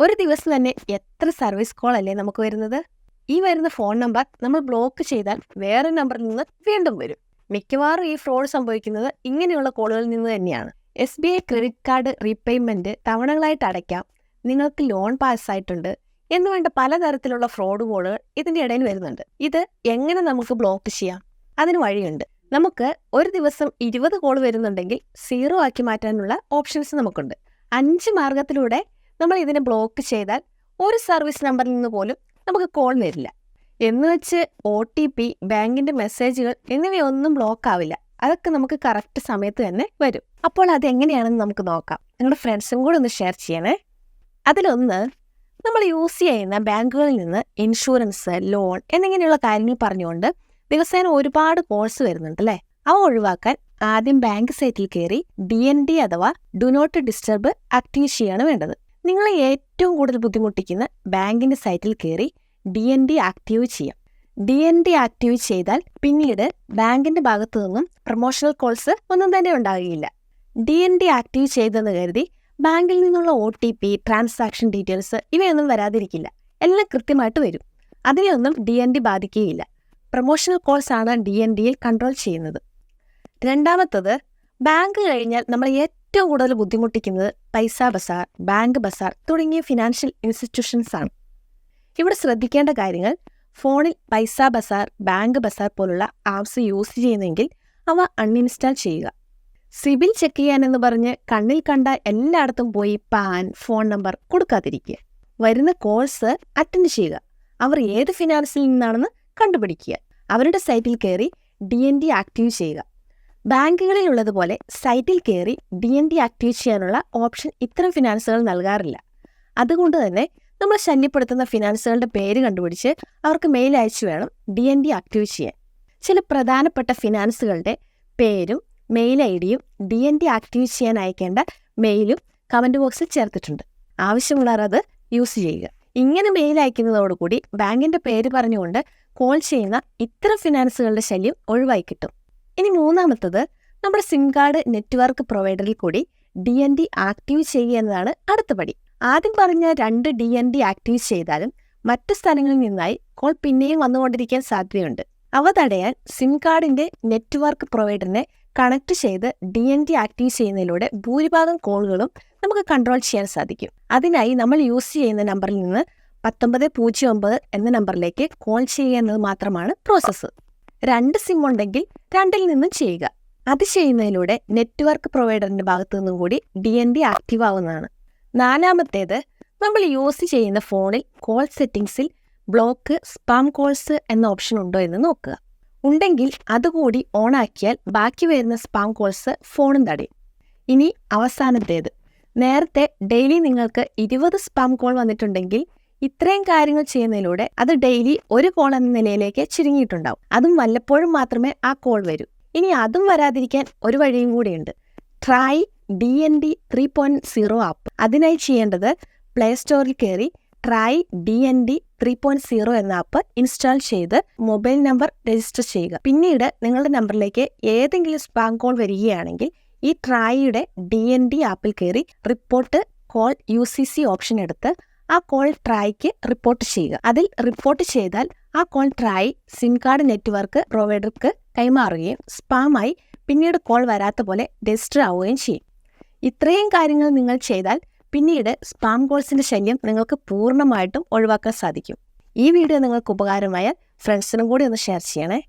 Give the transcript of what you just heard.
ഒരു ദിവസം തന്നെ എത്ര സർവീസ് കോൾ അല്ലേ നമുക്ക് വരുന്നത്? ഈ വരുന്ന ഫോൺ നമ്പർ നമ്മൾ ബ്ലോക്ക് ചെയ്താൽ വേറെ നമ്പറിൽ നിന്ന് വീണ്ടും വരും. മിക്കവാറും ഈ ഫ്രോഡ് സംഭവിക്കുന്നത് ഇങ്ങനെയുള്ള കോളുകളിൽ നിന്ന് തന്നെയാണ്. S B I credit card repayment തവണകളായിട്ട് അടയ്ക്കാം. നിങ്ങൾക്ക് ലോൺ പാസ്സായിട്ടുണ്ട് എന്ന് വേണ്ട പലതരത്തിലുള്ള ഫ്രോഡ് കോളുകൾ ഇതിന്റെ ഇടയിൽ വരുന്നുണ്ട്. ഇത് എങ്ങനെ നമുക്ക് ബ്ലോക്ക് ചെയ്യാം? അതിന് വഴിയുണ്ട്. നമുക്ക് ഒരു ദിവസം ഇരുപത് കോൾ വരുന്നുണ്ടെങ്കിൽ സീറോ ആക്കി മാറ്റാനുള്ള ഓപ്ഷൻസ് നമുക്കുണ്ട്. അഞ്ച് മാർഗത്തിലൂടെ നമ്മൾ ഇതിനെ ബ്ലോക്ക് ചെയ്താൽ ഒരു സർവീസ് നമ്പറിൽ നിന്ന് പോലും നമുക്ക് കോൾ വരില്ല. എന്ന് വെച്ച് ഒ ടി പി ബാങ്കിന്റെ മെസ്സേജുകൾ എന്നിവയൊന്നും ബ്ലോക്ക് ആവില്ല. അതൊക്കെ നമുക്ക് കറക്റ്റ് സമയത്ത് തന്നെ വരും. അപ്പോൾ അത് എങ്ങനെയാണെന്ന് നമുക്ക് നോക്കാം. നിങ്ങളുടെ ഫ്രണ്ട്സും കൂടെ ഒന്ന് ഷെയർ ചെയ്യണേ. അതിലൊന്ന് നമ്മൾ യൂസ് ചെയ്യുന്ന ബാങ്കുകളിൽ നിന്ന് ഇൻഷുറൻസ് ലോൺ എന്നിങ്ങനെയുള്ള കാര്യങ്ങൾ പറഞ്ഞുകൊണ്ട് ദിവസേന ഒരുപാട് കോഴ്സ് വരുന്നുണ്ട് അല്ലേ? അവ ഒഴിവാക്കാൻ ആദ്യം ബാങ്ക് സൈറ്റിൽ കയറി ഡി എൻ ഡി അഥവാ ഡു നോട്ട് ഡിസ്റ്റർബ് ആക്റ്റീവ് ചെയ്യാണ് വേണ്ടത്. നിങ്ങളെ ഏറ്റവും കൂടുതൽ ബുദ്ധിമുട്ടിക്കുന്ന ബാങ്കിന്റെ സൈറ്റിൽ കയറി ഡി എൻ ഡി ആക്റ്റീവ് ചെയ്യാം. ഡി എൻ ഡി ആക്റ്റീവ് ചെയ്താൽ പിന്നീട് ബാങ്കിന്റെ ഭാഗത്തു നിന്നും പ്രൊമോഷണൽ കോൾസ് ഒന്നും തന്നെ ഉണ്ടാകുകയില്ല ഡി എൻ ഡി ആക്റ്റീവ് ചെയ്തെന്ന് കരുതി ബാങ്കിൽ നിന്നുള്ള O T P transaction details ഇവയൊന്നും വരാതിരിക്കില്ല. എല്ലാം കൃത്യമായിട്ട് വരും. അതിനെയൊന്നും ഡി എൻ ഡി ബാധിക്കുകയില്ല. പ്രൊമോഷണൽ കോൾസ് ആണ് ഡി എൻ ഡിയിൽ കൺട്രോൾ ചെയ്യുന്നത്. രണ്ടാമത്തത് ബാങ്ക് കഴിഞ്ഞാൽ നമ്മൾ ഏറ്റവും കൂടുതൽ ബുദ്ധിമുട്ടിക്കുന്നത് പൈസ ബസാർ ബാങ്ക് ബസാർ തുടങ്ങിയ ഫിനാൻഷ്യൽ ഇൻസ്റ്റിറ്റ്യൂഷൻസ് ആണ്. ഇവിടെ ശ്രദ്ധിക്കേണ്ട കാര്യങ്ങൾ ഫോണിൽ പൈസ ബസാർ ബാങ്ക് ബസാർ പോലുള്ള ആപ്സ് യൂസ് ചെയ്യുന്നെങ്കിൽ അവ അൺഇൻസ്റ്റാൾ ചെയ്യുക. സിബിൽ ചെക്ക് ചെയ്യാനെന്ന് പറഞ്ഞ് കണ്ണിൽ കണ്ട എല്ലായിടത്തും പോയി പാൻ ഫോൺ നമ്പർ കൊടുക്കാതിരിക്കുക. വരുന്ന കോഴ്സ് അറ്റൻഡ് ചെയ്യുക. അവർ ഏത് ഫിനാൻസിൽ നിന്നാണെന്ന് കണ്ടുപിടിക്കുക. അവരുടെ സൈറ്റിൽ കയറി ഡി എൻ ഡി ആക്റ്റീവ് ചെയ്യുക. ബാങ്കുകളിലുള്ളതുപോലെ സൈറ്റിൽ കയറി ഡി എൻ ഡി ആക്ടിവേറ്റ് ചെയ്യാനുള്ള ഓപ്ഷൻ ഇത്തരം ഫിനാൻസുകൾ നൽകാറില്ല. അതുകൊണ്ട് തന്നെ നമ്മൾ ശല്യപ്പെടുത്തുന്ന ഫിനാൻസുകളുടെ പേര് കണ്ടുപിടിച്ച് അവർക്ക് മെയിൽ അയച്ചു വേണം ഡി എൻ ഡി ആക്ടിവേറ്റ് ചെയ്യാൻ. ചില പ്രധാനപ്പെട്ട ഫിനാൻസുകളുടെ പേരും മെയിൽ ഐ ഡിയും ഡി എൻ ഡി ആക്ടിവേറ്റ് ചെയ്യാൻ അയക്കേണ്ട മെയിലും കമന്റ് ബോക്സിൽ ചേർത്തിട്ടുണ്ട്. ആവശ്യമുള്ളവർ അത് യൂസ് ചെയ്യുക. ഇങ്ങനെ മെയിൽ അയക്കുന്നതോടുകൂടി ബാങ്കിന്റെ പേര് പറഞ്ഞുകൊണ്ട് കോൾ ചെയ്യുന്ന ഇത്തരം ഫിനാൻസുകളുടെ ശല്യം ഒഴിവായി കിട്ടും. ഇനി മൂന്നാമത്തത് നമ്മുടെ സിം കാർഡ് നെറ്റ്വർക്ക് പ്രൊവൈഡറിൽ കൂടി ഡി എൻ ഡി ആക്റ്റീവ് ചെയ്യുക എന്നതാണ് അടുത്ത പടി. ആദ്യം പറഞ്ഞ രണ്ട് ഡി എൻ ഡി ആക്റ്റീവ് ചെയ്താലും മറ്റു സ്ഥലങ്ങളിൽ നിന്നായി കോൾ പിന്നെയും വന്നുകൊണ്ടിരിക്കാൻ സാധ്യതയുണ്ട്. അവ തടയാൻ സിം കാർഡിന്റെ നെറ്റ്വർക്ക് പ്രൊവൈഡറിനെ കണക്ട് ചെയ്ത് ഡി എൻ ഡി ആക്റ്റീവ് ചെയ്യുന്നതിലൂടെ ഭൂരിഭാഗം കോളുകളും നമുക്ക് കൺട്രോൾ ചെയ്യാൻ സാധിക്കും. അതിനായി നമ്മൾ യൂസ് ചെയ്യുന്ന നമ്പറിൽ നിന്ന് പത്തൊമ്പത് പൂജ്യം ഒമ്പത് എന്ന നമ്പറിലേക്ക് കോൾ ചെയ്യുക എന്നത് മാത്രമാണ് പ്രോസസ്സ്. രണ്ട് സിം ഉണ്ടെങ്കിൽ രണ്ടിൽ നിന്നും ചെയ്യുക. അത് ചെയ്യുന്നതിലൂടെ നെറ്റ്വർക്ക് പ്രൊവൈഡറിന്റെ ഭാഗത്തു നിന്നും കൂടി ഡി എൻ ഡി ആക്റ്റീവ് ആവുന്നതാണ്. നാലാമത്തേത് നമ്മൾ യൂസ് ചെയ്യുന്ന ഫോണിൽ കോൾ സെറ്റിംഗ്സിൽ ബ്ലോക്ക് സ്പാം കോൾസ് എന്ന ഓപ്ഷൻ ഉണ്ടോ എന്ന് നോക്കുക. ഉണ്ടെങ്കിൽ അതുകൂടി ഓണാക്കിയാൽ ബാക്കി വരുന്ന സ്പാം കോൾസ് ഫോണും തടയും. ഇനി അവസാനത്തേത്. നേരത്തെ ഡെയിലി നിങ്ങൾക്ക് ഇരുപത് സ്പാം കോൾ വന്നിട്ടുണ്ടെങ്കിൽ ഇത്രയും കാര്യങ്ങൾ ചെയ്യുന്നതിലൂടെ അത് ഡെയിലി ഒരു കോൾ എന്ന നിലയിലേക്ക് ചുരുങ്ങിയിട്ടുണ്ടാവും. അതും വല്ലപ്പോഴും മാത്രമേ ആ കോൾ വരൂ. ഇനി അതും വരാതിരിക്കാൻ ഒരു വഴിയും കൂടിയുണ്ട്. TRAI D N D three point zero app അതിനായി ചെയ്യേണ്ടത് പ്ലേ സ്റ്റോറിൽ കയറി TRAI D N D three point zero എന്ന ആപ്പ് ഇൻസ്റ്റാൾ ചെയ്ത് മൊബൈൽ നമ്പർ രജിസ്റ്റർ ചെയ്യുക. പിന്നീട് നിങ്ങളുടെ നമ്പറിലേക്ക് ഏതെങ്കിലും സ്പാം കോൾ വരികയാണെങ്കിൽ ഈ ട്രായിയുടെ ഡി എൻ ഡി ആപ്പിൽ കയറി report call U C C option എടുത്ത് ആ കോൾ ട്രായ്ക്ക് റിപ്പോർട്ട് ചെയ്യുക. അതിൽ റിപ്പോർട്ട് ചെയ്താൽ ആ call TRAI SIM card network പ്രൊവൈഡർക്ക് കൈമാറുകയും സ്പാമായി പിന്നീട് കോൾ വരാത്ത പോലെ രജിസ്റ്റർ ആവുകയും ചെയ്യും. ഇത്രയും കാര്യങ്ങൾ നിങ്ങൾ ചെയ്താൽ പിന്നീട് സ്പാം കോൾസിന്റെ ശല്യം നിങ്ങൾക്ക് പൂർണമായിട്ടും ഒഴിവാക്കാൻ സാധിക്കും. ഈ വീഡിയോ നിങ്ങൾക്ക് ഉപകാരമായാൽ ഫ്രണ്ട്സിനും കൂടി ഒന്ന് ഷെയർ ചെയ്യണേ.